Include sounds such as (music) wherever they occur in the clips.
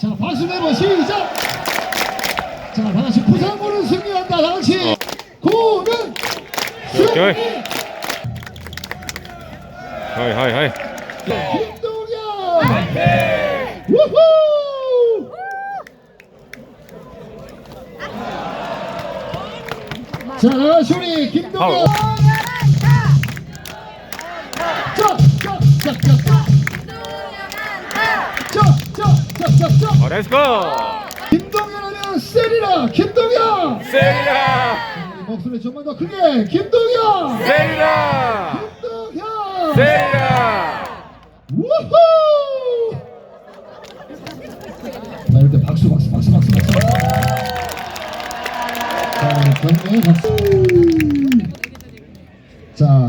자, 박수 내고 시작! 자, 다 같이 부상으로 승리한다. 다 같이. 고는 승리! 오케이. 하이 하이 하이. 김동현! 우후! 자, 나가시 우리 김동현! 자. 어, 렛츠고. 김동현 하면 세리라 김동현! 세리라. 목소리 좀만 더 크게 김동현! 세리라. 김동현! 세리라. 우후! 자, 이럴 때 박수, 박수, 박수, 박수, 박수. 자, 경례 박수. 자, 자,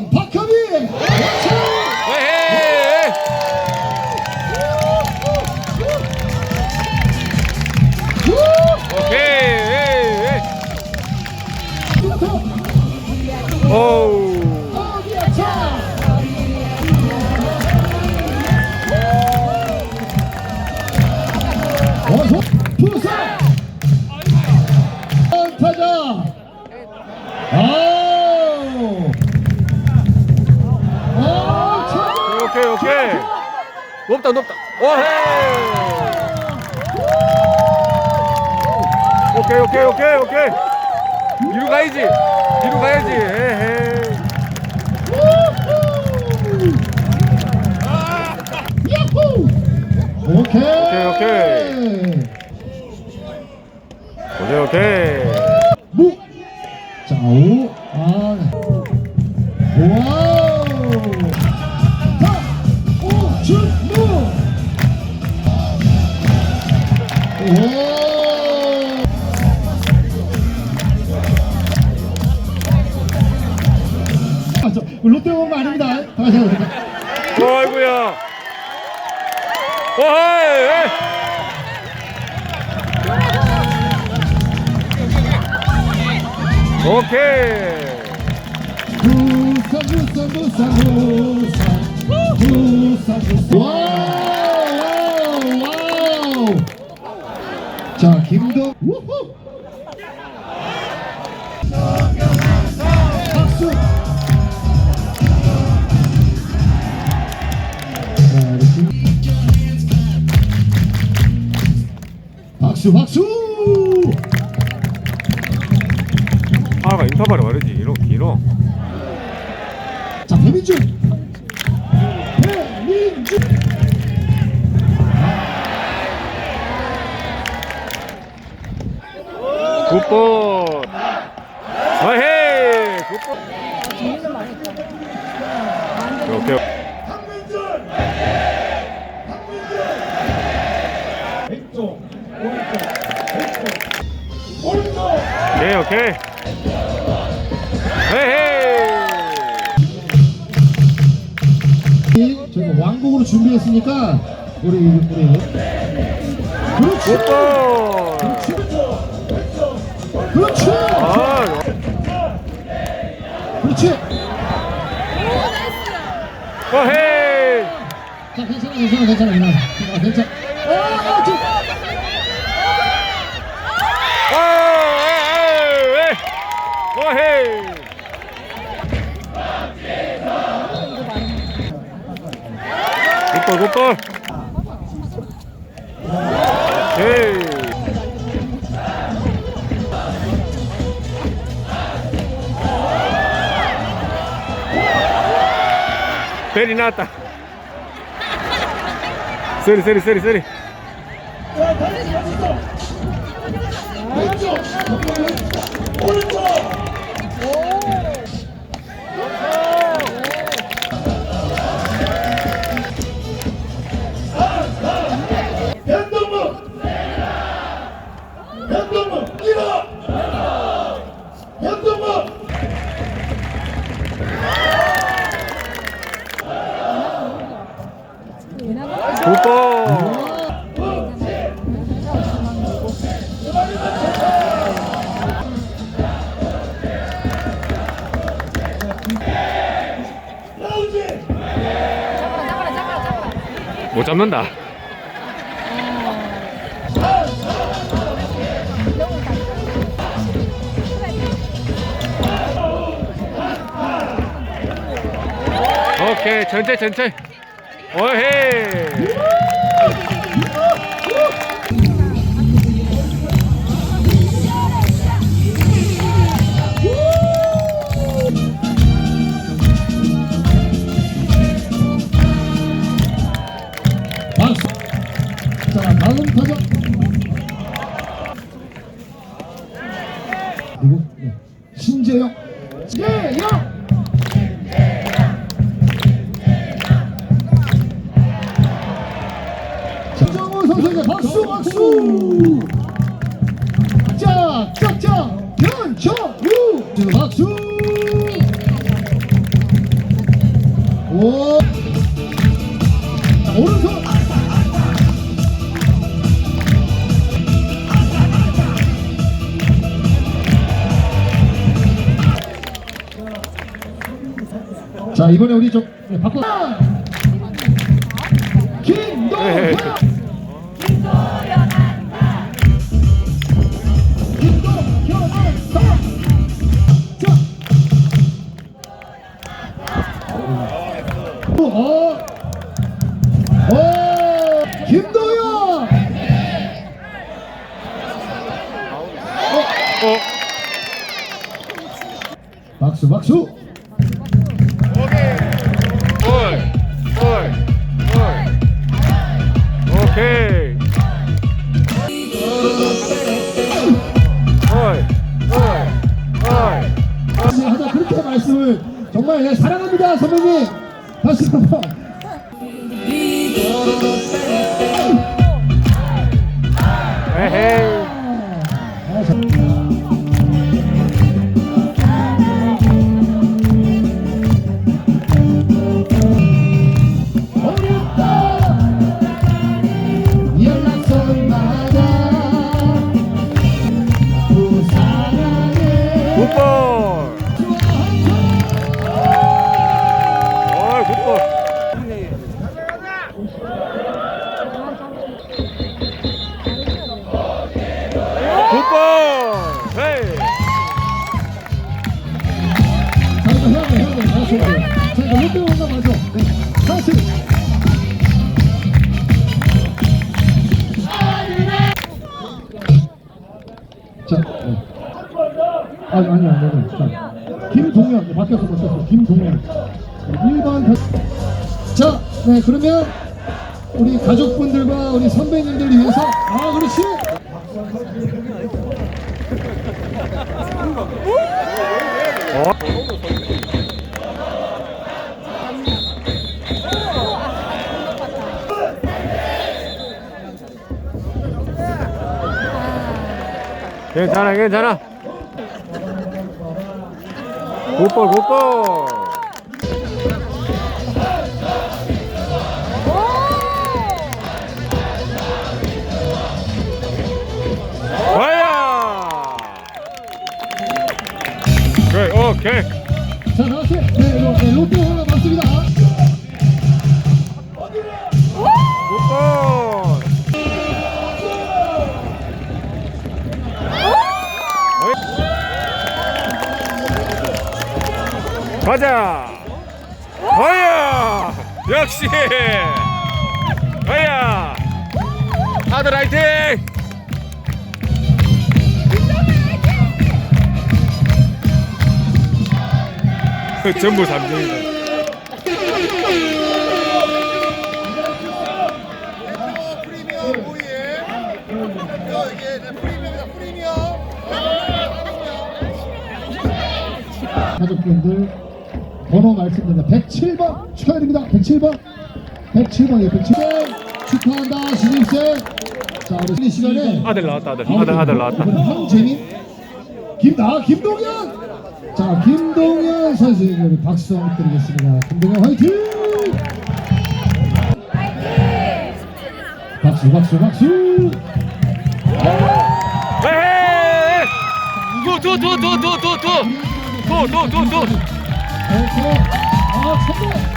but come in 높다 높다. 오헤이. 오케이 오케이 오케이 오케이. 뒤로 가야지. 뒤로 가야지. 야호! 오케이! 오케이, 오케이 오케이. 무! 자, 오! 아, 와우! 아, 저, 롯데 온거 아닙니다. 다시 해보세요. 어이구야. 오헤이. 오케이. 부산 부산 부산 부산 부산 부산 와우 와우 와우 자 김도 우후 박수 박수 박수 아가 인터벌이 말이지. 이런 길어. 자 배민준 굿볼. 어헤이. 굿볼. 오케이. 왼쪽 오른쪽 오케이 오케이. 헤헤이. 저희가 왕곡으로 준비했으니까 우리 우리 그렇지 굿볼. 그렇지 아. 그렇지 어헤이. 자 괜찮아 괜찮아 괜찮아 괜찮아 괜찮아 괜찮아 아, 저, 어헤이. 굿볼 굿볼. 오케이. 소리 났다 소리 소리 소리 소리 오른쪽. 못 잡는다. 오케이 천천히 천천히. 오헤이. 선수에게 박수 박수. 짝, 짝, 짝. 변정우. 박수. 오. 자, 오른손. 자 이번에 우리 좀 네, 바꿔 김동현 김동현 김도현! 어. 박수 박수! 정말 네, 사랑합니다 선배님. 다시 한번 Hey, hey. 자돼 다시 해야 돼자 이거 롯데 원가 맞아 네 다시 자 네. 아니 아니 아니 아니 자 김동현 네, 바뀌었어 김동현 1번 자, 네 그러면 우리 가족분들과 우리 선배님들 위해서 괜찮아 괜찮아. 굿볼 굿볼. 와야 그래 오케이 자 나왔어요 네, 로, 네 가자. 가야. 역시. 가야. 다들 화이팅. (laughs) 전부 삼정이다. 가족분들 번호 말씀드립니다 107번 축하드립니다 107번 107번 예 107번 축하한다 신입생 자 우리 이 시간에 아들 나왔다 아들 아들 아들 나왔다 황재민 김나 김동현 자 김동현 선수에게 박수 한번 드리겠습니다 김동현 화이팅 박수 박수 박수 에헤이 두두두두두두두두두두두 오케이 아 천재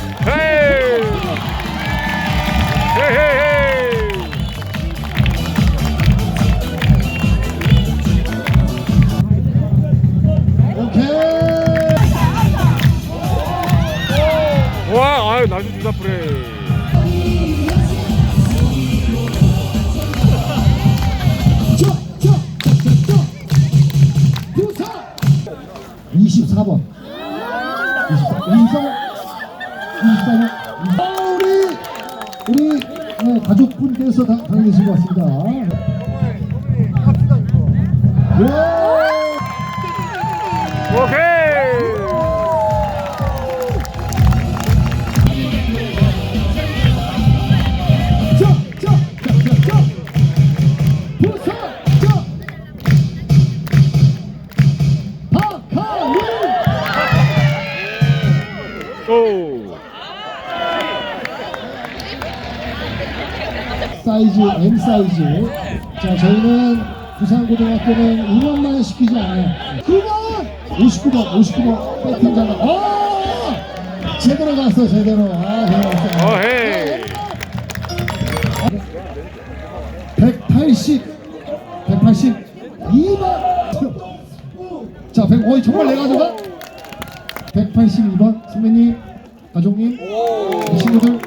분께서 다 당해주신 것 같습니다. 예. 사이즈 M 사이즈. 자, 저희는 부산고등학교는 응원만 시키지 않아요. 9번, 59번, 59번 배팅 장갑. 어, 제대로 갔어, 제대로. 아, 제대로 갔어. 어헤이. 180, 182번. 자, 100, 어이 정말 내가 가져가? 182번 선배님, 가족님, 이 친구들